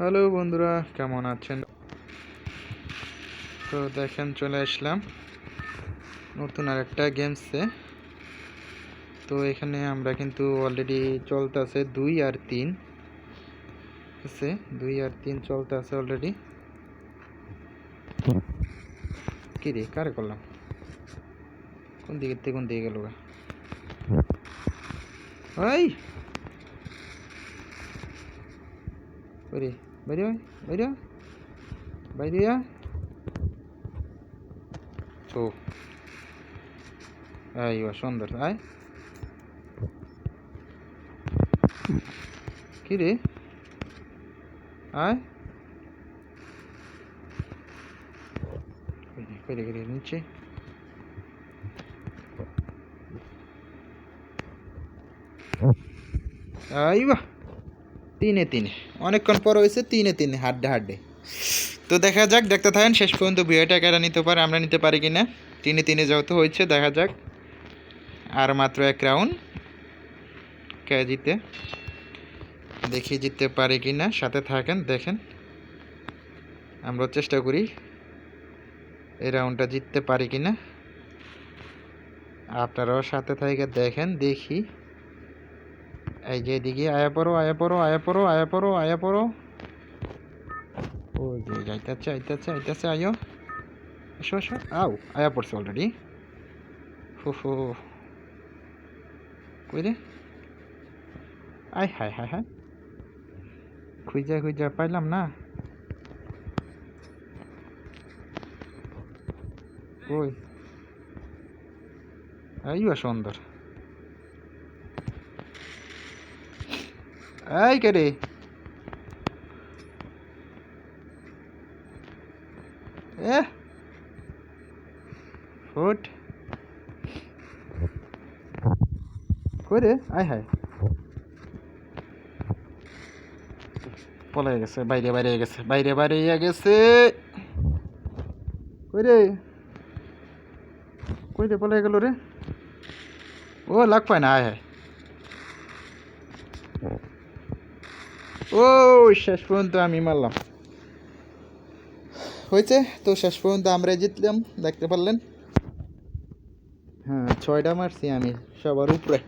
Hello বন্ধুরা, কেমন আছেন? তো দেখেন, চলে আসলাম নতুন আর একটা গেমসে তো এখানে আমরা কিন্তু অলরেডি চলতেছে দুই আর তিন। আছে, দুই আর তিন চলতে আছে অলরেডি কী রে, কার করলাম? কোন দিকে থেকে কোন দিকে গেল ওই বাইরে বাইরে আয়, বাইরে আয়। বাইরে আয়। তো আইবা সুন্দর আয় কি রে আয় করে করে নিচে আইবা তিনে তিনে। অনেকক্ষণ পর হয়েছে তিনে তিনে, হাড্ডে হাড্ডে। তো দেখা যাক, দেখতে থাকেন, শেষ পর্যন্ত বিয়েটা কারা নিতে পারে, আমরা নিতে পারি কি না তিনে তিনে যেহেতু হয়েছে, দেখা যাক। আর মাত্র এক রাউন্ড। কে জিতে? দেখি জিততে পারে কিনা, সাথে থাকেন, দেখেন। আমরা চেষ্টা করি এই রাউন্ডটা জিততে পারি কি না আপনারাও সাথে থেকে দেখেন, দেখি। এই যে এদিকে আয়া পড়ো আয়া পড়ো আয়া পড়ো আয়া পড়ো আয়া পড়ো। ওই যে যাইতেছে, আইতেছে আইতেছে, আয়ো। এসো এসো আও, আয়া পড়ছে অলরেডি হো হো। কই রে? আয়, হায় হায় হায়। খুঁজা খুঁজা পাইলাম না। কই? আইবা সুন্দর। এই কে রে? এ? ফুট। কই রে? আয় হায়। পলাই গেছে, বাইরে বাইরে গেছে, বাইরে বাইরে গেছে। কই রে? কই রে পলাই গেল রে? ও, লাগ পায় না, আয় হায়। ও, শেষ পর্যন্ত আমি মারলাম। হয়েছে? তো শেষ পর্যন্ত আমরা জিতলাম, দেখতে পারলেন? হ্যাঁ ছয়টা মারছি আমি সবার উপরে।